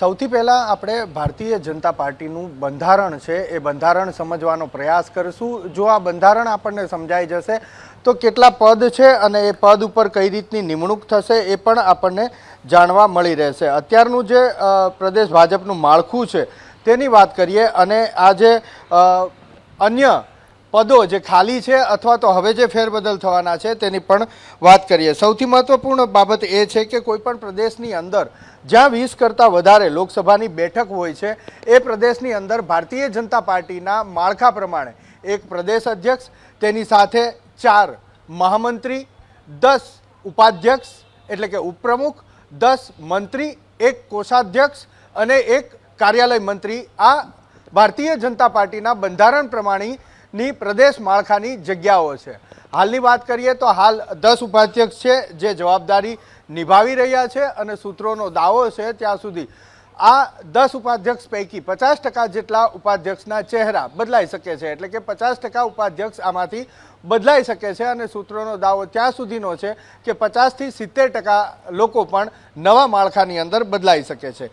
સૌથી પહેલાં આપણે ભારતીય જનતા પાર્ટીનું બંધારણ છે, એ બંધારણ સમજવાનો પ્રયાસ કરીશું. જો આ બંધારણ આપણને સમજાઈ જશે, તો કેટલા પદ છે અને એ પદ ઉપર કઈ રીતની નિમણૂક થશે એ પણ આપણને જાણવા મળી રહેશે. અત્યારનું જે પ્રદેશ ભાજપનું માળખું છે, તેની વાત કરીએ અને આ જે અન્ય પદો જે ખાલી છે અથવા તો હવે જે ફેરબદલ થવાના છે તેની પણ વાત કરીએ. સૌથી મહત્વપૂર્ણ બાબત એ છે કે કોઈપણ પ્રદેશની અંદર જ્યાં વીસ કરતાં વધારે લોકસભાની બેઠક હોય છે, એ પ્રદેશની અંદર ભારતીય જનતા પાર્ટીના માળખા પ્રમાણે એક પ્રદેશ અધ્યક્ષ, તેની સાથે ચાર મહામંત્રી, દસ ઉપાધ્યક્ષ એટલે કે ઉપપ્રમુખ, દસ મંત્રી, એક કોષાધ્યક્ષ અને એક કાર્યાલય મંત્રી આ ભારતીય જનતા પાર્ટીના બંધારણ પ્રમાણેની પ્રદેશ માળખાની જગ્યાઓ છે. હાલની વાત કરીએ તો હાલ દસ ઉપાધ્યક્ષ છે જે જવાબદારી નિભાવી રહ્યા છે અને સૂત્રોનો દાવો છે ત્યાં સુધી. આ દસ ઉપાધ્યક્ષ પૈકી પચાસ ટકા જેટલા ઉપાધ્યક્ષના ચહેરા બદલાઈ શકે છે. એટલે કે પચાસ ટકા ઉપાધ્યક્ષ આમાંથી બદલાઈ શકે છે અને સૂત્રોનો દાવો ત્યાં સુધીનો છે કે પચાસથી સિત્તેર ટકા લોકો પણ નવા માળખાની અંદર બદલાઈ શકે છે.